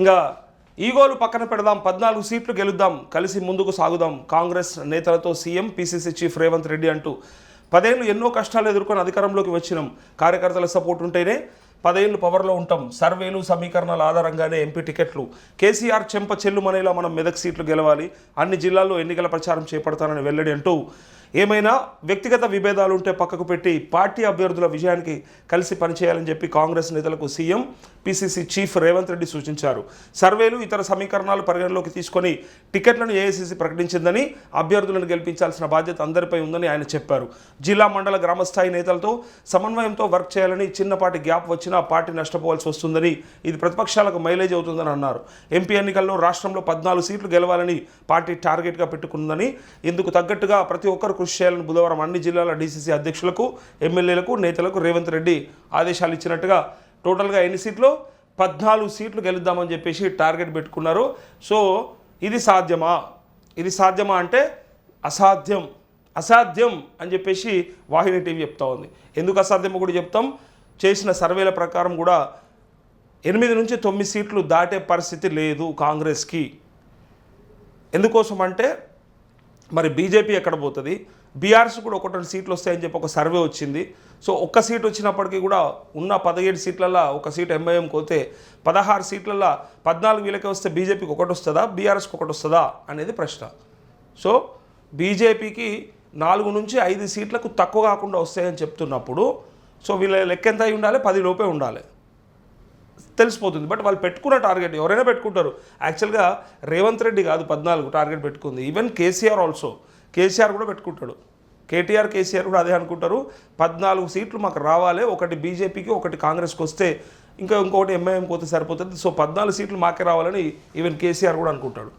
ఇంకా ఈగోలు పక్కన పెడదాం పద్నాలుగు సీట్లు గెలుద్దాం కలిసి ముందుకు సాగుదాం. కాంగ్రెస్ నేతలతో CM PCC chief Revanth Reddy అంటూ పదేళ్ళు ఎన్నో కష్టాలు ఎదుర్కొని అధికారంలోకి వచ్చినాం. కార్యకర్తల సపోర్ట్ ఉంటేనే పదేళ్ళు పవర్లో ఉంటాం. సర్వేలు సమీకరణాల ఆధారంగానే ఎంపీ టికెట్లు. కేసీఆర్ చెంప చెల్లుమనేలా మనం మెదక్ సీట్లు గెలవాలి. అన్ని జిల్లాల్లో ఎన్నికల ప్రచారం చేపడతానని వెల్లడి అంటూ ఏమైనా వ్యక్తిగత విభేదాలు ఉంటే పక్కకు పెట్టి పార్టీ అభ్యర్థుల విజయానికి కలిసి పనిచేయాలని చెప్పి కాంగ్రెస్ నేతలకు CM PCC chief Revanth Reddy సూచించారు. సర్వేలు ఇతర సమీకరణాలు పరిగణలోకి తీసుకొని టికెట్లను ఏఐసిసి ప్రకటించిందని అభ్యర్థులను గెలిపించాల్సిన బాధ్యత అందరిపై ఉందని ఆయన చెప్పారు. జిల్లా మండల గ్రామస్థాయి నేతలతో సమన్వయంతో వర్క్ చేయాలని చిన్నపాటి గ్యాప్ వచ్చినా పార్టీ నష్టపోవాల్సి వస్తుందని ఇది ప్రతిపక్షాలకు మైలేజ్ అవుతుందని అన్నారు. ఎంపీ ఎన్నికల్లో రాష్ట్రంలో పద్నాలుగు సీట్లు గెలవాలని పార్టీ టార్గెట్గా పెట్టుకుందని ఇందుకు తగ్గట్టుగా ప్రతి ఒక్కరు కృషి చేయాలని బుధవారం అన్ని జిల్లాల డీసీసీ అధ్యక్షులకు ఎమ్మెల్యేలకు నేతలకు రేవంత్ రెడ్డి ఆదేశాలు ఇచ్చినట్టుగా టోటల్గా ఎన్ని సీట్లు? పద్నాలుగు సీట్లు గెలుద్దామని చెప్పేసి టార్గెట్ పెట్టుకున్నారు. సో ఇది సాధ్యమా? ఇది సాధ్యమా అంటే అసాధ్యం. అసాధ్యం అని చెప్పేసి వాహిని టీవీ చెప్తా ఉంది. ఎందుకు అసాధ్యమో కూడా చెప్తాం? చేసిన సర్వేల ప్రకారం కూడా ఎనిమిది నుంచి తొమ్మిది సీట్లు దాటే పరిస్థితి లేదు కాంగ్రెస్కి. ఎందుకోసం అంటే మరి బీజేపీ ఎక్కడ పోతుంది? బీఆర్ఎస్ కూడా ఒకటి రెండు సీట్లు వస్తాయని చెప్పి ఒక సర్వే వచ్చింది. సో ఒక్క సీట్ వచ్చినప్పటికీ కూడా ఉన్న పదిహేడు సీట్లలో ఒక సీట్ ఎంఐఎంకి పోతే పదహారు సీట్లలో పద్నాలుగు వీళ్ళకే వస్తే బీజేపీకి ఒకటి వస్తుందా? బీఆర్ఎస్కి ఒకటి వస్తుందా? అనేది ప్రశ్న. సో బీజేపీకి నాలుగు నుంచి ఐదు సీట్లకు తక్కువ కాకుండా వస్తాయని చెప్తున్నప్పుడు సో వీళ్ళ లెక్క ఎంత అయి ఉండాలి? పది లోపే ఉండాలి. తెలిసిపోతుంది. బట్ వాళ్ళు పెట్టుకున్న టార్గెట్ ఎవరైనా పెట్టుకుంటారు. యాక్చువల్గా రేవంత్ రెడ్డి కాదు పద్నాలుగు టార్గెట్ పెట్టుకుంది. ఈవెన్ కేసీఆర్ ఆల్సో కేసీఆర్ కూడా పెట్టుకుంటాడు. కేటీఆర్ కేసీఆర్ కూడా అదే అనుకుంటారు. పద్నాలుగు సీట్లు మాకు రావాలి. ఒకటి బీజేపీకి ఒకటి కాంగ్రెస్కి వస్తే ఇంకా ఇంకొకటి ఎంఐఎంకి పోతే సరిపోతుంది. సో పద్నాలుగు సీట్లు మాకే రావాలని ఈవెన్ కేసీఆర్ కూడా అనుకుంటాడు.